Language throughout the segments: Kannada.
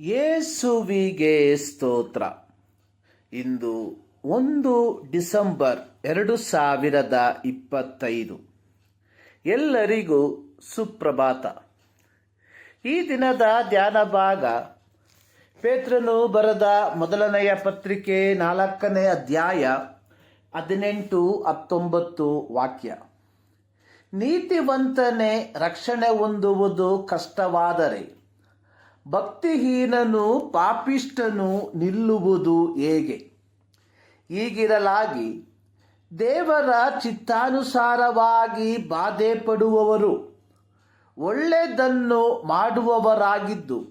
ಯೇಸುವಿಗೆ ಸ್ತೋತ್ರ. ಇಂದು ಒಂದು ಡಿಸೆಂಬರ್ ಎರಡು ಸಾವಿರದ ಇಪ್ಪತ್ತೈದು. ಎಲ್ಲರಿಗೂ ಸುಪ್ರಭಾತ. ಈ ದಿನದ ಧ್ಯಾನ ಭಾಗ ಪೇತ್ರನು ಬರೆದ ಮೊದಲನೆಯ ಪತ್ರಿಕೆ ನಾಲ್ಕನೇ ಅಧ್ಯಾಯ ಹದಿನೆಂಟು ಹತ್ತೊಂಬತ್ತು ವಾಕ್ಯ. ನೀತಿವಂತನೇ ರಕ್ಷಣೆ ಹೊಂದುವುದು ಕಷ್ಟವಾದರೆ ಭಕ್ತಿಹೀನನು ಪಾಪಿಷ್ಟನು ನಿಲ್ಲುವುದು ಹೇಗೆ? ಈಗಿರಲಾಗಿ ದೇವರ ಚಿತ್ತಾನುಸಾರವಾಗಿ ಬಾಧೆ ಪಡುವವರು, ಒಳ್ಳೆಯದನ್ನು ಮಾಡುವವರಾಗಿದ್ದು,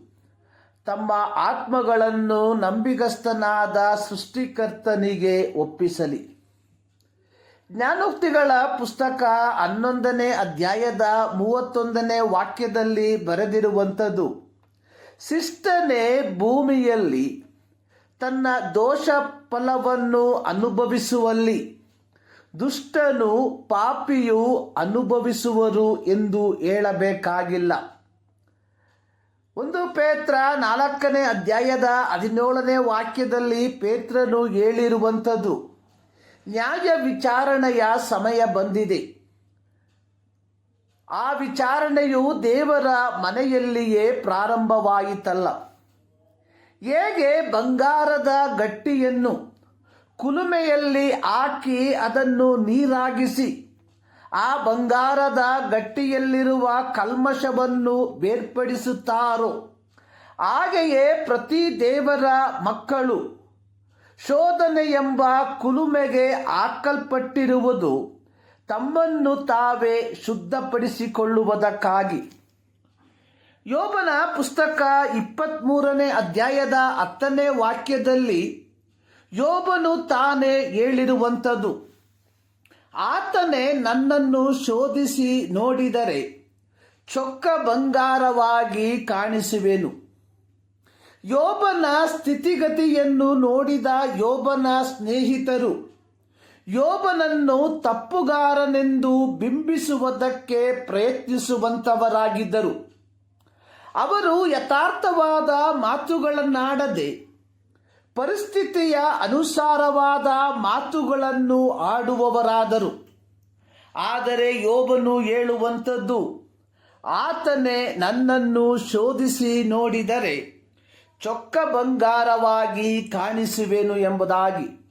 ತಮ್ಮ ಆತ್ಮಗಳನ್ನು ನಂಬಿಗಸ್ತನಾದ ಸೃಷ್ಟಿಕರ್ತನಿಗೆ ಒಪ್ಪಿಸಲಿ. ಜ್ಞಾನೋಕ್ತಿಗಳ ಪುಸ್ತಕ ಹನ್ನೊಂದನೇ ಅಧ್ಯಾಯದ ಮೂವತ್ತೊಂದನೇ ವಾಕ್ಯದಲ್ಲಿ ಬರೆದಿರುವಂಥದ್ದು ಶಿಷ್ಟನೇ ಭೂಮಿಯಲ್ಲಿ ತನ್ನ ದೋಷ ಫಲವನ್ನು ಅನುಭವಿಸುವಲ್ಲಿ, ದುಷ್ಟನು ಪಾಪಿಯು ಅನುಭವಿಸುವರು ಎಂದು ಹೇಳಬೇಕಾಗಿಲ್ಲ. ಒಂದು ಪೇತ್ರ ನಾಲ್ಕನೇ ಅಧ್ಯಾಯದ ಹದಿನೇಳನೇ ವಾಕ್ಯದಲ್ಲಿ ಪೇತ್ರನು ಹೇಳಿರುವಂಥದ್ದು ನ್ಯಾಯ ವಿಚಾರಣೆಯ ಸಮಯ ಬಂದಿದೆ. ಆ ವಿಚಾರಣೆಯು ದೇವರ ಮನೆಯಲ್ಲಿಯೇ ಪ್ರಾರಂಭವಾಯಿತಲ್ಲ. ಹೇಗೆ ಬಂಗಾರದ ಗಟ್ಟಿಯನ್ನು ಕುಲುಮೆಯಲ್ಲಿ ಹಾಕಿ ಅದನ್ನು ನೀರಾಗಿಸಿ, ಆ ಬಂಗಾರದ ಗಟ್ಟಿಯಲ್ಲಿರುವ ಕಲ್ಮಶವನ್ನು ಬೇರ್ಪಡಿಸುತ್ತಾರೋ? ಹಾಗೆಯೇ ಪ್ರತಿ ದೇವರ ಮಕ್ಕಳು ಶೋಧನೆ ಎಂಬ ಕುಲುಮೆಗೆ ಹಾಕಲ್ಪಟ್ಟಿರುವುದು ತಮ್ಮನ್ನು ತಾವೇ ಶುದ್ಧಪಡಿಸಿಕೊಳ್ಳುವುದಕ್ಕಾಗಿ. ಯೋಬನ ಪುಸ್ತಕ ಇಪ್ಪತ್ತ್ಮೂರನೇ ಅಧ್ಯಾಯದ ಹತ್ತನೇ ವಾಕ್ಯದಲ್ಲಿ ಯೋಬನು ತಾನೇ ಹೇಳಿರುವಂಥದ್ದು. ಆತನೇ ನನ್ನನ್ನು ಶೋಧಿಸಿ ನೋಡಿದರೆ ಚೊಕ್ಕ ಬಂಗಾರವಾಗಿ ಕಾಣಿಸುವೆನು. ಯೋಬನ ಸ್ಥಿತಿಗತಿಯನ್ನು ನೋಡಿದ ಯೋಬನ ಸ್ನೇಹಿತರು ಯೋಬನನ್ನು ತಪ್ಪುಗಾರನೆಂದು ಬಿಂಬಿಸುವುದಕ್ಕೆ ಪ್ರಯತ್ನಿಸುವಂಥವರಾಗಿದ್ದರು. ಅವರು ಯಥಾರ್ಥವಾದ ಮಾತುಗಳನ್ನಾಡದೆ, ಪರಿಸ್ಥಿತಿಯ ಅನುಸಾರವಾದ ಮಾತುಗಳನ್ನು ಆಡುವವರಾದರು. ಆದರೆ ಯೋಬನು ಹೇಳುವಂಥದ್ದು, ಆತನೇ ನನ್ನನ್ನು ಶೋಧಿಸಿ ನೋಡಿದರೆ ಚೊಕ್ಕ ಬಂಗಾರವಾಗಿ ಕಾಣಿಸುವೆನು ಎಂಬುದಾಗಿ.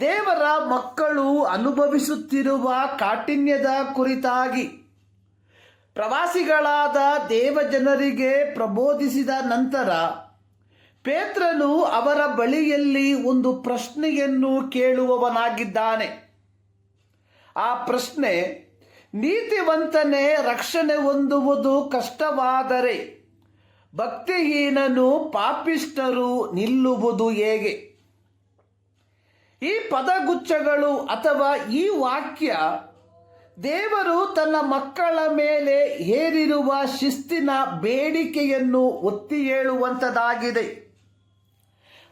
ದೇವರ ಮಕ್ಕಳು ಅನುಭವಿಸುತ್ತಿರುವ ಕಾಠಿಣ್ಯದ ಕುರಿತಾಗಿ ಪ್ರವಾಸಿಗಳಾದ ದೇವಜನರಿಗೆ ಪ್ರಬೋಧಿಸಿದ ನಂತರ ಪೇತ್ರನು ಅವರ ಬಳಿಯಲ್ಲಿ ಒಂದು ಪ್ರಶ್ನೆಯನ್ನು ಕೇಳುವವನಾಗಿದ್ದಾನೆ. ಆ ಪ್ರಶ್ನೆ, ನೀತಿವಂತನೇ ರಕ್ಷಣೆ ಹೊಂದುವುದು ಕಷ್ಟವಾದರೆ ಭಕ್ತಿಹೀನನು ಪಾಪಿಷ್ಟರು ನಿಲ್ಲುವುದು ಹೇಗೆ? ಈ ಪದಗುಚ್ಛಗಳು ಅಥವಾ ಈ ವಾಕ್ಯ ದೇವರು ತನ್ನ ಮಕ್ಕಳ ಮೇಲೆ ಹೇರಿರುವ ಶಿಸ್ತಿನ ಬೇಡಿಕೆಯನ್ನು ಒತ್ತಿ ಹೇಳುವಂಥದ್ದಾಗಿದೆ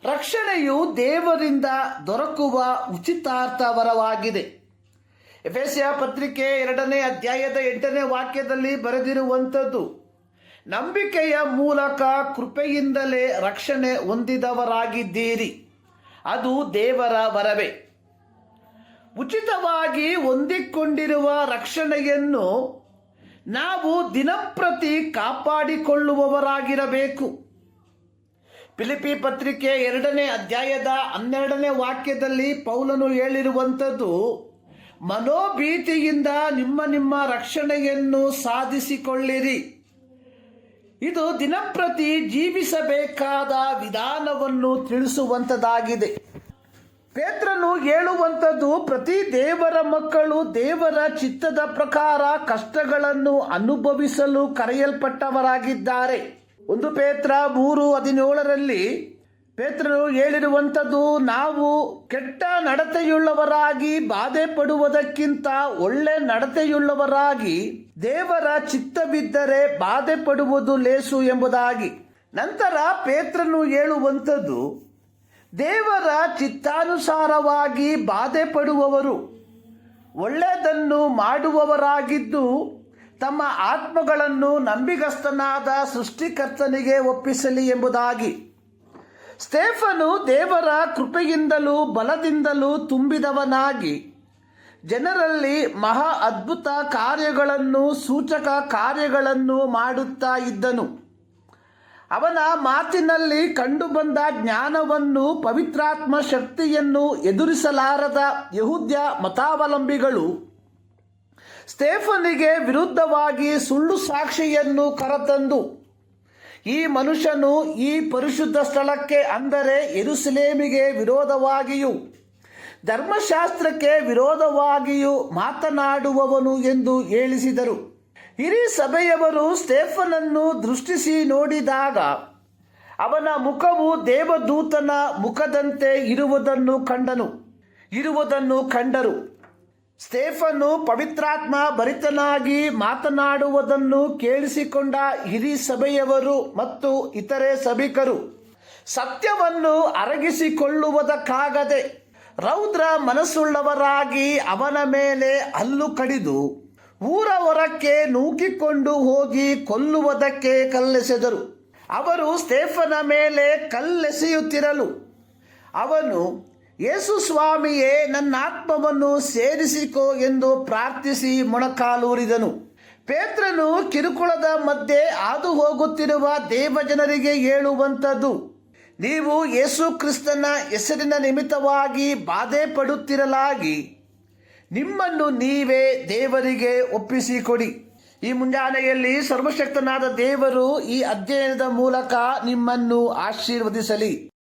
ರಕ್ಷಣೆಯು ದೇವರಿಂದ ದೊರಕುವ ಉಚಿತಾರ್ಥವರವಾಗಿದೆ. ಎಫೆಸಿಯ ಪತ್ರಿಕೆ ಎರಡನೇ ಅಧ್ಯಾಯದ ಎಂಟನೇ ವಾಕ್ಯದಲ್ಲಿ ಬರೆದಿರುವಂಥದ್ದು, ನಂಬಿಕೆಯ ಮೂಲಕ ಕೃಪೆಯಿಂದಲೇ ರಕ್ಷಣೆ ಹೊಂದಿದವರಾಗಿದ್ದೀರಿ. ಅದು ದೇವರ ವರವೇ. ಉಚಿತವಾಗಿ ಹೊಂದಿಕೊಂಡಿರುವ ರಕ್ಷಣೆಯನ್ನು ನಾವು ದಿನಂಪ್ರತಿ ಕಾಪಾಡಿಕೊಳ್ಳುವವರಾಗಿರಬೇಕು. ಪಿಲಿಪಿ ಪತ್ರಿಕೆ ಎರಡನೇ ಅಧ್ಯಾಯದ ಹನ್ನೆರಡನೇ ವಾಕ್ಯದಲ್ಲಿ ಪೌಲನು ಹೇಳಿರುವಂಥದ್ದು, ಮನೋಭೀತಿಯಿಂದ ನಿಮ್ಮ ನಿಮ್ಮ ರಕ್ಷಣೆಯನ್ನು ಸಾಧಿಸಿಕೊಳ್ಳಿರಿ. ಇದು ದಿನಪ್ರತಿ ಜೀವಿಸಬೇಕಾದ ವಿಧಾನವನ್ನು ತಿಳಿಸುವಂಥದ್ದಾಗಿದೆ ಪೇತ್ರನು ಹೇಳುವಂಥದ್ದು ಪ್ರತಿ ದೇವರ ಮಕ್ಕಳು ದೇವರ ಚಿತ್ತದ ಪ್ರಕಾರ ಕಷ್ಟಗಳನ್ನು ಅನುಭವಿಸಲು ಕರೆಯಲ್ಪಟ್ಟವರಾಗಿದ್ದಾರೆ. ಒಂದು ಪೇತ್ರ ಮೂರು ಹದಿನೇಳರಲ್ಲಿ ಪೇತ್ರನು ಹೇಳಿರುವಂಥದ್ದು, ನಾವು ಕೆಟ್ಟ ನಡತೆಯುಳ್ಳವರಾಗಿ ಬಾಧೆ ಪಡುವುದಕ್ಕಿಂತ ಒಳ್ಳೆ ನಡತೆಯುಳ್ಳವರಾಗಿ ದೇವರ ಚಿತ್ತವಿದ್ದರೆ ಬಾಧೆ ಪಡುವುದು ಲೇಸು ಎಂಬುದಾಗಿ. ನಂತರ ಪೇತ್ರನು ಹೇಳುವಂಥದ್ದು, ದೇವರ ಚಿತ್ತಾನುಸಾರವಾಗಿ ಬಾಧೆ ಪಡುವವರು ಒಳ್ಳೆಯದನ್ನು ಮಾಡುವವರಾಗಿದ್ದು ತಮ್ಮ ಆತ್ಮಗಳನ್ನು ನಂಬಿಗಸ್ತನಾದ ಸೃಷ್ಟಿಕರ್ತನಿಗೆ ಒಪ್ಪಿಸಲಿ ಎಂಬುದಾಗಿ. ಸ್ಟೇಫನು ದೇವರ ಕೃಪೆಯಿಂದಲೂ ಬಲದಿಂದಲೂ ತುಂಬಿದವನಾಗಿ. ಜನರಲ್ಲಿ ಮಹಾ ಅದ್ಭುತ ಕಾರ್ಯಗಳನ್ನು ಸೂಚಕ ಕಾರ್ಯಗಳನ್ನು ಮಾಡುತ್ತಾ ಇದ್ದನು. ಅವನ ಮಾತಿನಲ್ಲಿ ಕಂಡುಬಂದ ಜ್ಞಾನವನ್ನು ಪವಿತ್ರಾತ್ಮ ಶಕ್ತಿಯನ್ನು ಎದುರಿಸಲಾರದ ಯಹುದ್ಯ ಮತಾವಲಂಬಿಗಳು ಸ್ಟೇಫನಿಗೆ ವಿರುದ್ಧವಾಗಿ ಸುಳ್ಳು ಸಾಕ್ಷಿಯನ್ನು ಕರತಂದು ಈ ಮನುಷ್ಯನು ಈ ಪರಿಶುದ್ಧ ಸ್ಥಳಕ್ಕೆ ಅಂದರೆ ಎರುಸಲೇಮಿಗೆ ವಿರೋಧವಾಗಿಯೂ ಧರ್ಮಶಾಸ್ತ್ರಕ್ಕೆ ವಿರೋಧವಾಗಿಯೂ ಮಾತನಾಡುವವನು ಎಂದು ಹೇಳಿಸಿದರು. ಹಿರಿ ಸಭೆಯವರು ಸ್ಟೇಫನನ್ನು ದೃಷ್ಟಿಸಿ ನೋಡಿದಾಗ ಅವನ ಮುಖವು ದೇವದೂತನ ಮುಖದಂತೆ ಇರುವುದನ್ನು ಕಂಡನು. ಇರುವುದನ್ನು ಕಂಡರು. ಸ್ಟೇಫನು ಪವಿತ್ರಾತ್ಮ ಭರಿತನಾಗಿ ಮಾತನಾಡುವುದನ್ನು ಕೇಳಿಸಿಕೊಂಡ ಹಿರಿ ಸಭೆಯವರು ಮತ್ತು ಇತರೆ ಸಭಿಕರು, ಸತ್ಯವನ್ನು ಅರಗಿಸಿಕೊಳ್ಳುವುದಕ್ಕಾಗದೆ ರೌದ್ರ ಮನಸ್ಸುಳ್ಳವರಾಗಿ ಅವನ ಮೇಲೆ ಹಲ್ಲು ಕಡಿದು ಊರ ಹೊರಕ್ಕೆ ನೂಕಿಕೊಂಡು ಹೋಗಿ ಕೊಲ್ಲುವುದಕ್ಕೆ ಕಲ್ಲೆಸೆದರು. ಅವರು ಸ್ಟೇಫನ ಮೇಲೆ ಕಲ್ಲೆಸೆಯುತ್ತಿರಲು ಅವನು ಯೇಸು ಸ್ವಾಮಿಯೇ, ನನ್ನ ಆತ್ಮವನ್ನು ಸೇರಿಸಿಕೋ ಎಂದು ಪ್ರಾರ್ಥಿಸಿ ಮೊಣಕಾಲೂರಿದನು. ಪೇತ್ರನು ಕಿರುಕುಳದ ಮಧ್ಯೆ ಹಾದು ಹೋಗುತ್ತಿರುವ ದೇವಜನರಿಗೆ ಹೇಳುವಂಥದ್ದು, ನೀವು ಯೇಸು ಕ್ರಿಸ್ತನ ಹೆಸರಿನ ನಿಮಿತ್ತವಾಗಿ ಬಾಧೆ ಪಡುತ್ತಿರಲಾಗಿ ನಿಮ್ಮನ್ನು ನೀವೇ ದೇವರಿಗೆ ಒಪ್ಪಿಸಿಕೊಡಿ. ಈ ಮುಂಜಾನೆಯಲ್ಲಿ ಸರ್ವಶಕ್ತನಾದ ದೇವರು ಈ ಅಧ್ಯಯನದ ಮೂಲಕ ನಿಮ್ಮನ್ನು ಆಶೀರ್ವದಿಸಲಿ.